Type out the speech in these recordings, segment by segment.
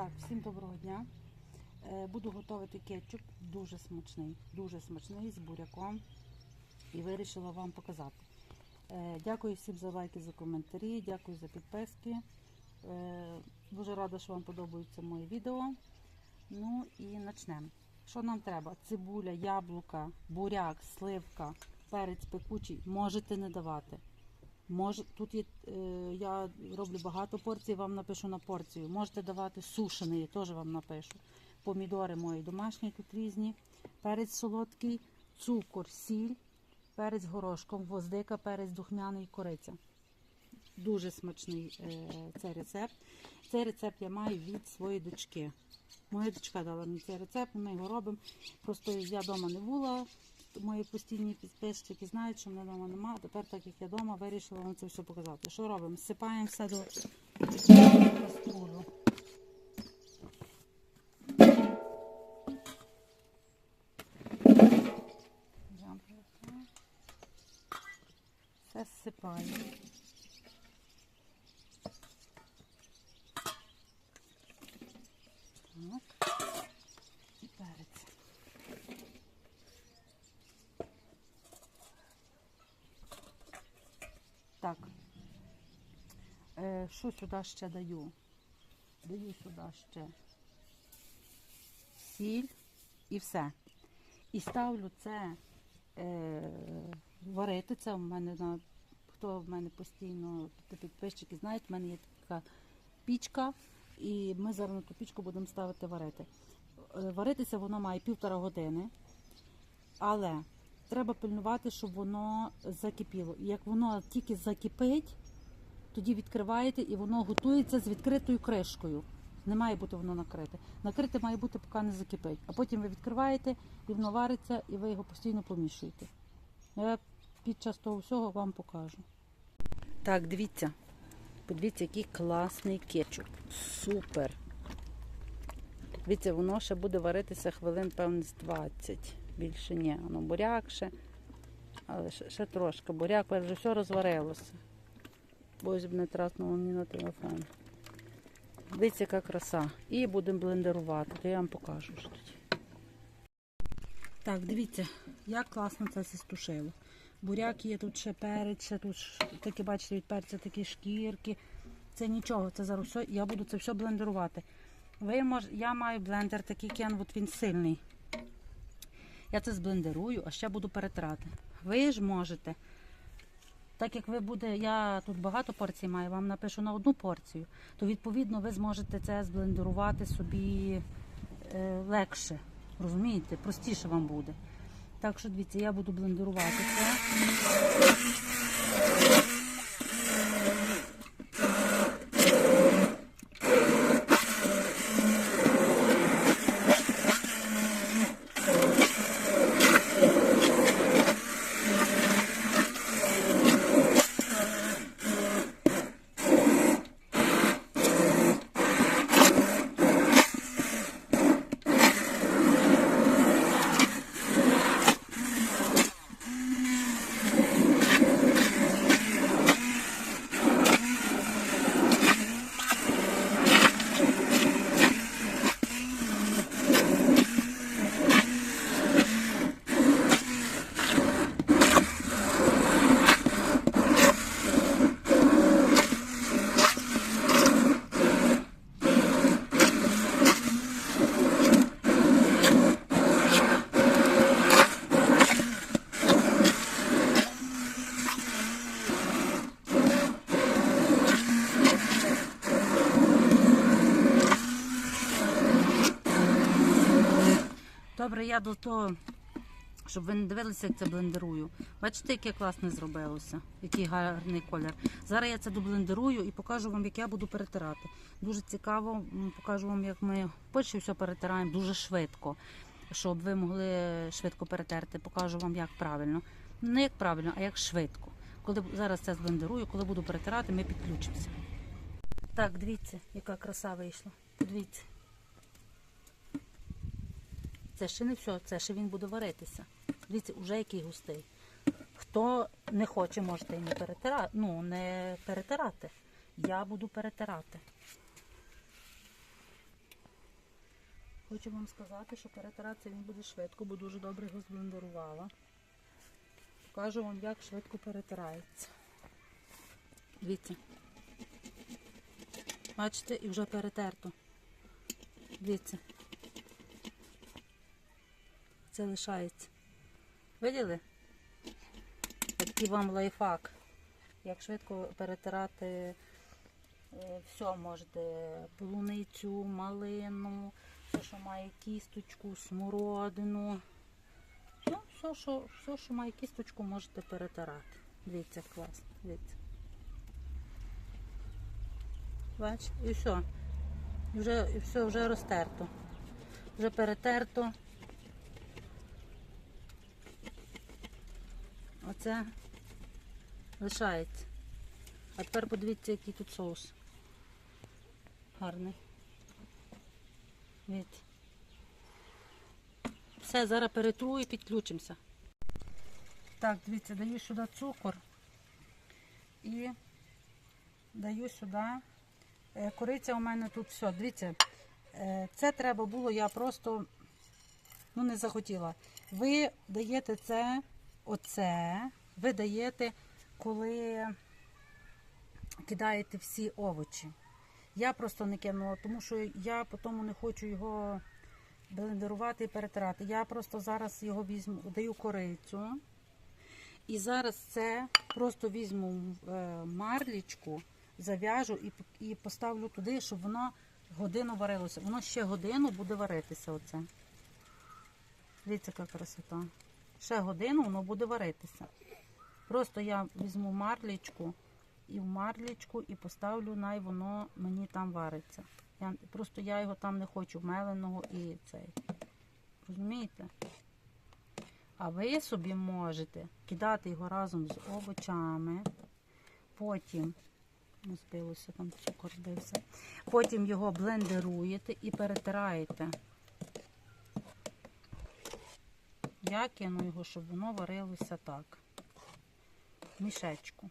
Так, всім доброго дня. Е, Буду готувати кетчуп. Дуже смачний, дуже смачний з буряком. І вирішила вам показати. Е, Дякую всім за лайки, за коментарі, дякую за підписки. Е, Дуже рада, що вам подобаються мої відео. Ну і почнемо. Що нам треба? Цибуля, яблука, буряк, сливка, перець пекучий. Можете не давати. Може, тут є, е, я роблю багато порцій, вам напишу на порцію. Можете давати сушений, теж вам напишу. Помідори мої домашні тут різні, перець солодкий, цукор, сіль, перець горошком, гвоздика, перець духмяний, кориця. Дуже смачний е, цей рецепт. Цей рецепт я маю від своєї дочки. Моя дочка дала мені цей рецепт, ми його робимо. Просто я вдома не була. Мої постійні підписчики знають, що мене вдома немає. Тепер, так як я вдома, вирішила вам це все показати. Що робимо? Сипаємо все до каструлю. Все зсипаємо. Так. І перець. Так. Е, що сюди ще даю? Даю сюди ще сіль і все. І ставлю це е, варити. Це в мене на хто в мене постійно тобто підписчики знають, в мене є така пічка, і ми зараз на ту пічку будемо ставити варити. Е, Варитися воно має півтора години, але треба пильнувати, щоб воно закипіло. І як воно тільки закипить, тоді відкриваєте і воно готується з відкритою кришкою. Не має бути воно накрите. Накрите має бути, поки не закипить. А потім ви відкриваєте, і воно вариться, і ви його постійно помішуєте. Я під час того всього вам покажу. Так, дивіться. Подивіться, який класний кетчуп. Супер. Дивіться, воно ще буде варитися хвилин, певно, з 20. Більше ні. Воно буряк ще. Але ще, ще трошки. Буряк вже все розварилося. Бо б не траснуло мені на телефон. Дивіться, яка краса. І будемо блендерувати, то я вам покажу що тоді. Так, дивіться, як класно це все стушило. Буряк є, тут ще перець, ще тут такі, бачите, від перця такі шкірки. Це нічого, це зараз все, я буду це все блендерувати. Ви мож, я маю блендер такий кен, от він сильний. Я це зблендерую, а ще буду перетирати. Ви ж можете. Так як ви буде, я тут багато порцій маю, вам напишу на одну порцію, то відповідно ви зможете це зблендерувати собі е, легше. Розумієте? Простіше вам буде. Так що дивіться, я буду блендерувати це. Я до того, щоб ви не дивилися, як це блендерую. Бачите, яке класне зробилося, який гарний колір. Зараз я це доблендерую і покажу вам, як я буду перетирати. Дуже цікаво, покажу вам, як ми перше все перетираємо дуже швидко, щоб ви могли швидко перетерти. Покажу вам, як правильно. Не як правильно, а як швидко. Коли зараз це зблендерую, коли буду перетирати, ми підключимося. Так, дивіться, яка краса вийшла. Подивіться. Це ще не все, це ще він буде варитися. Дивіться, уже який густий. Хто не хоче, можете і не перетирати. Ну, не перетирати. Я буду перетирати. Хочу вам сказати, що перетиратися він буде швидко, бо дуже добре його зблендерувала. Покажу вам, як швидко перетирається. Дивіться. Бачите, і вже перетерто. Дивіться. Це лишається. Виділи? Такий вам лайфхак. Як швидко перетирати е, все можете. Полуницю, малину, все, що має кісточку, смородину. Ну, все, що, все, що має кісточку, можете перетирати. Дивіться, класно. Дивіться. Бач, і все. Вже, і все вже розтерто. Вже перетерто. Оце лишається. А тепер подивіться, який тут соус. Гарний. Дивіться. Все, зараз перетру і підключимося. Так, дивіться, даю сюди цукор і даю сюди. е, Кориця у мене тут все. Дивіться, е, це треба було, я просто ну, не захотіла. Ви даєте це, оце, ви даєте, коли кидаєте всі овочі. Я просто не кинула, тому що я потім не хочу його блендерувати і перетирати. Я просто зараз його візьму, даю корицю. І зараз це просто візьму е, марлічку, зав'яжу і, поставлю туди, щоб воно годину варилося. Воно ще годину буде варитися. Оце. Дивіться, яка красота. Ще годину воно буде варитися. Просто я візьму марлічку і в марлічку і поставлю, най воно мені там вариться. Я, просто я його там не хочу меленого і цей. Розумієте? А ви собі можете кидати його разом з овочами, потім ну, збилося, там збився. Потім його блендеруєте і перетираєте. Я кину його, щоб воно варилося так. Мішечку.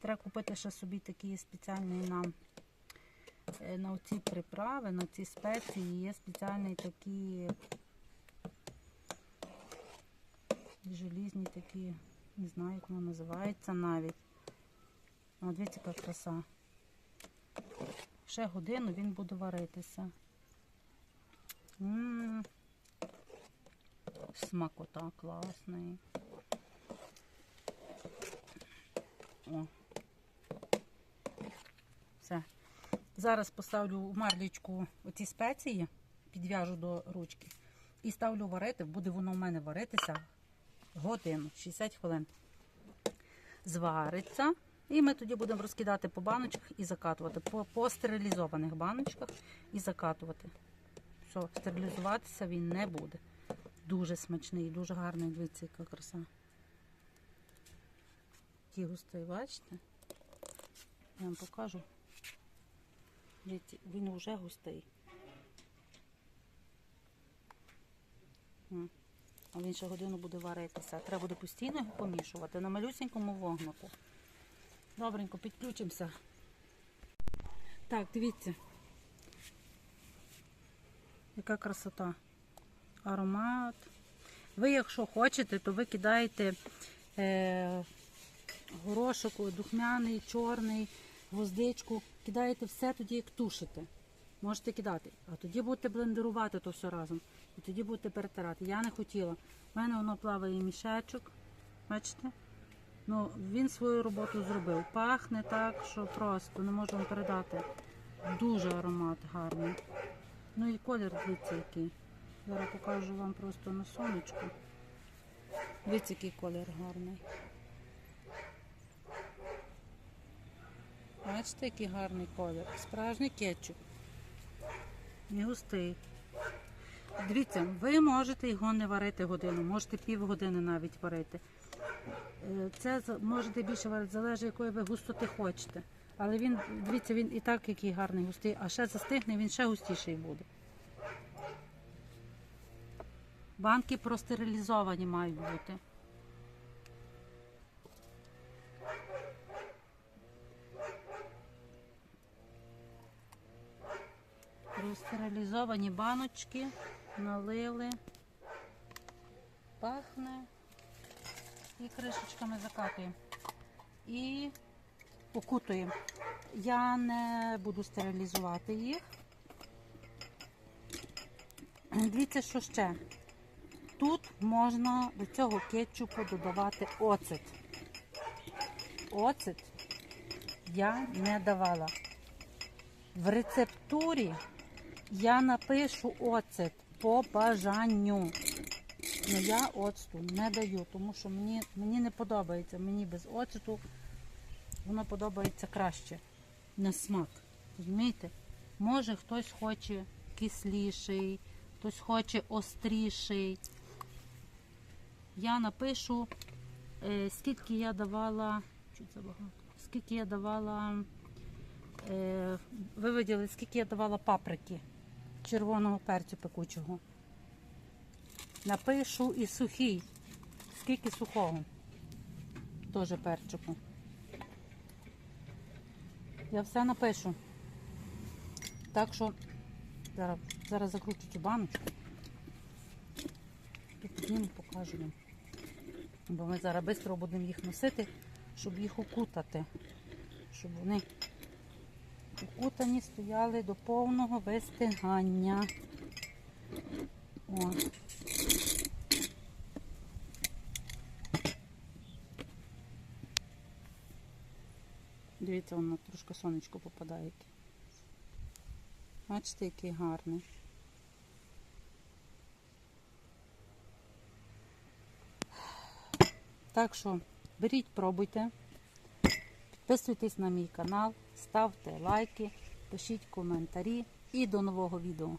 Треба купити ще собі такий спеціальний нам е, на ці приправи, на ці спеції є спеціальний такі желізні такі, не знаю, як воно називається навіть. О, дивіться, яка краса. Ще годину він буде варитися. М, Смакота класний. О. Все. Зараз поставлю в марлічку оці спеції, підв'яжу до ручки і ставлю варити. Буде воно в мене варитися годину, 60 хвилин. Звариться. І ми тоді будемо розкидати по баночках і закатувати. По, по стерилізованих баночках і закатувати. Все, стерилізуватися він не буде. Дуже смачний, дуже гарний. Дивіться, яка краса. Який густий, бачите? Я вам покажу. Він вже густий. А він ще годину буде варитися. Треба буде постійно його помішувати на малюсенькому вогнику. Добренько, підключимося. Так, дивіться. Яка красота. Аромат. Ви, якщо хочете, то ви кидаєте е, горошок духмяний, чорний, гвоздичку. Кидаєте все тоді, як тушите. Можете кидати. А тоді будете блендерувати то все разом. І тоді будете перетирати. Я не хотіла. У мене воно плаває мішечок. Бачите? Ну, він свою роботу зробив. Пахне так, що просто не можу вам передати. Дуже аромат гарний. Ну і колір, дивіться, який. Зараз покажу вам просто на сонечку. Дивіться, який колір гарний. Бачите, який гарний колір. Справжній кетчуп. Не густий. Дивіться, ви можете його не варити годину, можете півгодини навіть варити. Е, Це можете більше варити, залежить, якої ви густоти хочете. Але він, дивіться, він і так який гарний густий, а ще застигне, він ще густіший буде. Банки простерилізовані мають бути. в стерилізовані баночки, налили, пахне і кришечками закатуємо. І окутуємо. Я не буду стерилізувати їх. Дивіться, що ще. Тут можна до цього кетчупу додавати оцет. Оцет я не давала. В рецептурі я напишу оцет по бажанню. Ну я оцту не даю, тому що мені, мені не подобається. Мені без оцету воно подобається краще на смак. Розумієте? Може хтось хоче кисліший, хтось хоче остріший. Я напишу, е, скільки я давала. Скільки я давала. Е, ви виділи, скільки я давала паприки червоного перцю пекучого. Напишу і сухий. Скільки сухого. Теж перчику. Я все напишу. Так що зараз, зараз закручу цю баночку. Тут покажу вам. Бо ми зараз швидко будемо їх носити, щоб їх окутати. Щоб вони укутані стояли до повного вистигання. О. Дивіться, воно трошки сонечко попадає. Бачите, який гарний. Так що беріть, пробуйте. Підписуйтесь на мій канал, ставте лайки, пишіть коментарі і до нового відео.